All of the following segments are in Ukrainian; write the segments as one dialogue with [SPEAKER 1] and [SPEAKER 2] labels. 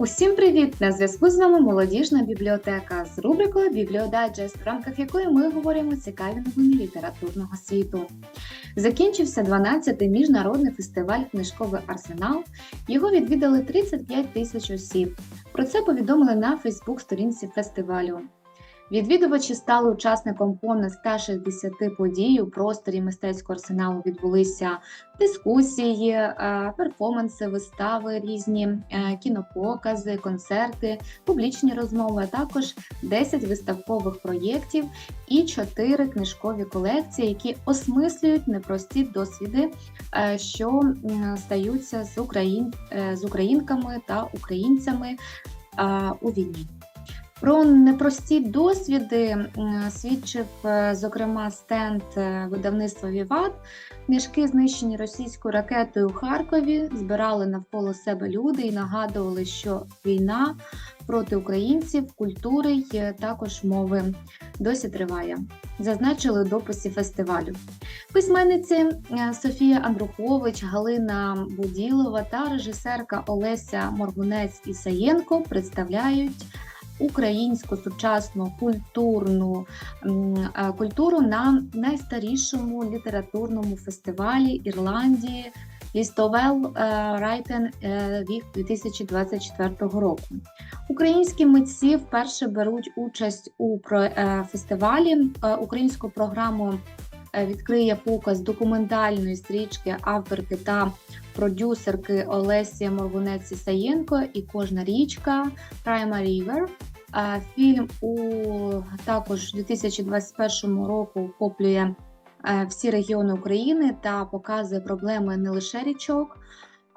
[SPEAKER 1] Усім привіт! На зв'язку з вами молодіжна бібліотека з рубрикою Бібліодайджест, в рамках якої ми говоримо цікаві новини літературного світу. Закінчився 12-й міжнародний фестиваль Книжковий арсенал. Його відвідали 35 тисяч осіб. Про це повідомили на Фейсбук-сторінці фестивалю. Відвідувачі стали учасником понад 160 подій. У просторі мистецького арсеналу відбулися дискусії, е, перформанси, вистави, різні е, кінопокази, концерти, публічні розмови, а також 10 виставкових проєктів і 4 книжкові колекції, які осмислюють непрості досвіди, е, що стаються з, україн... з українками та українцями у війні. Про непрості досвіди свідчив, е, зокрема, стенд е, видавництва Віват. Книжки, знищені російською ракетою у Харкові, збирали навколо себе люди і нагадували, що війна проти українців, культури й е, також мови досі триває. Зазначили у дописі фестивалю. Письменниці Софія Андрухович, Галина Буділова та режисерка Олеся Моргунець Ісаєнко представляють українську сучасну культурну е, культуру на найстарішому літературному фестивалі Ірландії Лістовел Райтен Вік 2024 року. Українські митці вперше беруть участь у е, фестивалі. Е, Українську програму відкриє показ документальної стрічки авторки та продюсерки Олесі Моргунець Ісаєнко і кожна річка Prima River. Фільм у також 2021 року охоплює е, всі регіони України та показує проблеми не лише річок,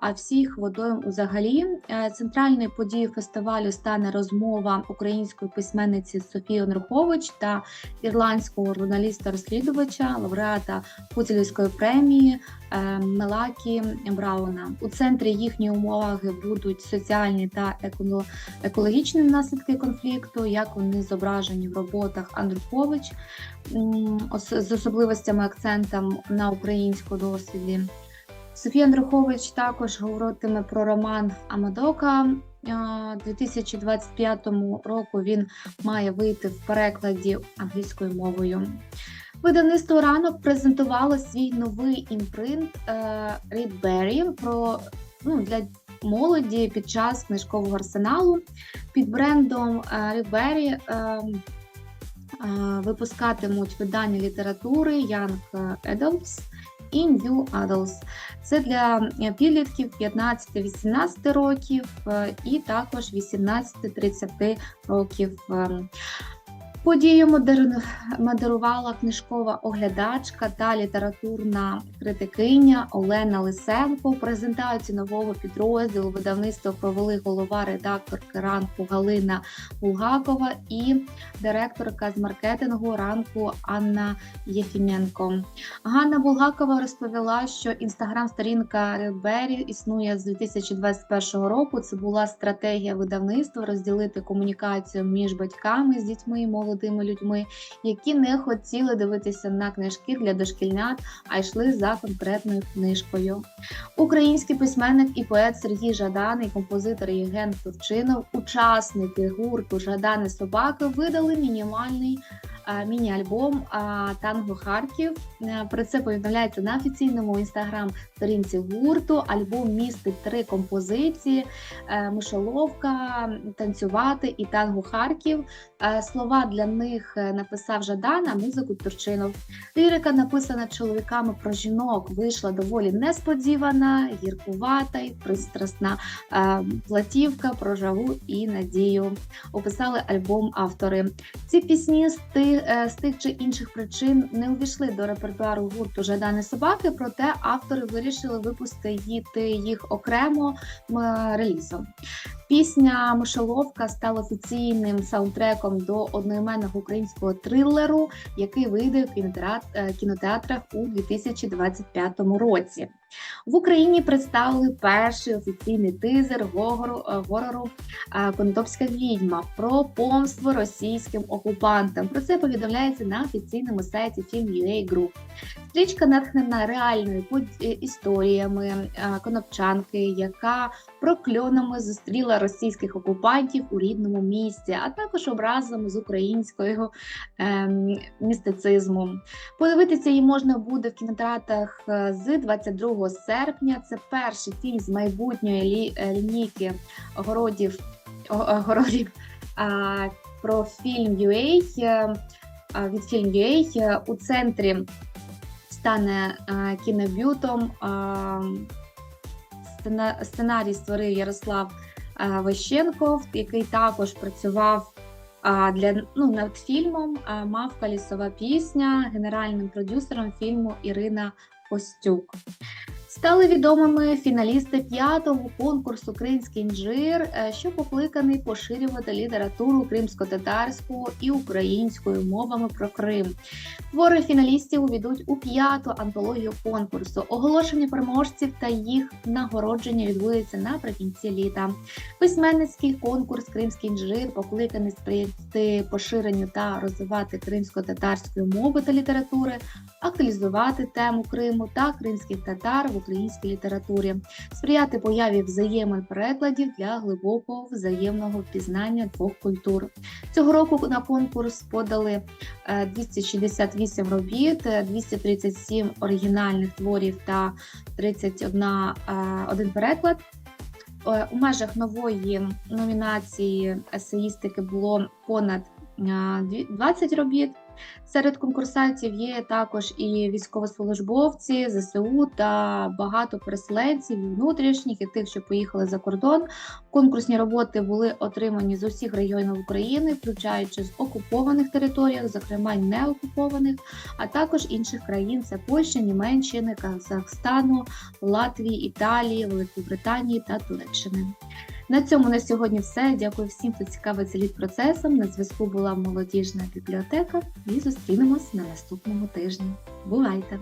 [SPEAKER 1] а всіх водойм взагалі. Е, Центральною подією фестивалю стане розмова української письменниці Софії Онрухович та ірландського журналіста-розслідувача, лауреата Путілівської премії е, Мелакі Брауна. У центрі їхньої уваги будуть соціальні та екологічні наслідки конфлікту, як вони зображені в роботах Андрухович з особливостями акцентом на українському досвіді. Софія Андрухович також говоритиме про роман Амадока. Е, 2025 року він має вийти в перекладі англійською мовою. Видавництво ранок презентувало свій новий імпринт е, Read про ну, для молоді під час книжкового арсеналу. Під брендом е, Read Berry е, е, випускатимуть видання літератури Young Adults і New Adults. Це для е, підлітків 15-18 років е, і також 18-30 років. Подію модер- модерувала книжкова оглядачка та літературна критикиня Олена Лисенко. Презентацію нового підрозділу видавництва провели голова редакторки ранку Галина Булгакова і директорка з маркетингу ранку Анна Єфіменко. Ганна Булгакова розповіла, що інстаграм-сторінка Редбері існує з 2021 року. Це була стратегія видавництва розділити комунікацію між батьками з дітьми і молодими людьми, які не хотіли дивитися на книжки для дошкільнят, а йшли за конкретною книжкою. Український письменник і поет Сергій Жадан і композитор Євген Турчинов, учасники гурту Жадани Собаки, видали мінімальний міні-альбом Танго Харків. Е, Про це повідомляється на офіційному інстаграм-сторінці гурту. Альбом містить три композиції: е, Мишоловка, танцювати і танго Харків. Е, Слова для них написав Жадан, а музику Турчинов. Лірика, написана чоловіками про жінок, вийшла доволі несподівана, гіркувата й пристрасна платівка про жагу і надію. Описали альбом автори. Ці пісні е, з тих чи інших причин не увійшли до репертуару гурту Жадани собаки, проте автори вирішили випустити їх окремо м, релізом. Пісня Мишеловка стала офіційним саундтреком до одноіменного українського трилеру, який вийде в е, кінотеатрах у 2025 році. В Україні представили перший офіційний тизер горору, е, горору е, Конотопська відьма про помство російським окупантам. Про це повідомляється на офіційному сайті Film.ua Group. Стрічка натхнена реальною е, історіями конопчанки, яка прокльонами зустріла російських окупантів у рідному місті, а також образами з українського ем, містицизму. Подивитися її можна буде в кінотеатрах е, з 22 серпня. Це перший фільм з майбутньої лі- е, лінійки городів, о- городів а, про фільм UA, е, від фільм UA е, у центрі стане е, кінобютом. Сценарій створив Ярослав е, який також працював для ну, над фільмом Мавка лісова пісня, генеральним продюсером фільму Ірина Костюк. Стали відомими фіналісти п'ятого конкурсу Кримський інжир, е, що покликаний поширювати літературу кримсько-татарською і українською мовами про Крим. Твори фіналістів увійдуть у п'яту антологію конкурсу. Оголошення переможців та їх нагородження відбудеться наприкінці літа. Письменницький конкурс Кримський інжир покликаний сприяти поширенню та розвивати кримсько-татарської мови та літератури, актуалізувати тему Криму та кримських татар в українській літературі, сприяти появі взаємин перекладів для глибокого взаємного пізнання двох культур. Цього року на конкурс подали е, 268 робіт, е, 237 оригінальних творів та 31 е, один переклад. Е, У межах нової номінації есеїстики було понад е, дві- 20 робіт. Серед конкурсантів є також і військовослужбовці, ЗСУ та багато переселенців внутрішніх і тих, що поїхали за кордон. Конкурсні роботи були отримані з усіх регіонів України, включаючи з окупованих територіях, зокрема неокупованих, а також інших країн: це Польща, Німеччини, Казахстану, Латвії, Італії, Великобританії та Туреччини. На цьому на сьогодні все. Дякую всім, хто цікавиться літ процесом. На зв'язку була молодіжна бібліотека і зустрінемось на наступному тижні. Бувайте!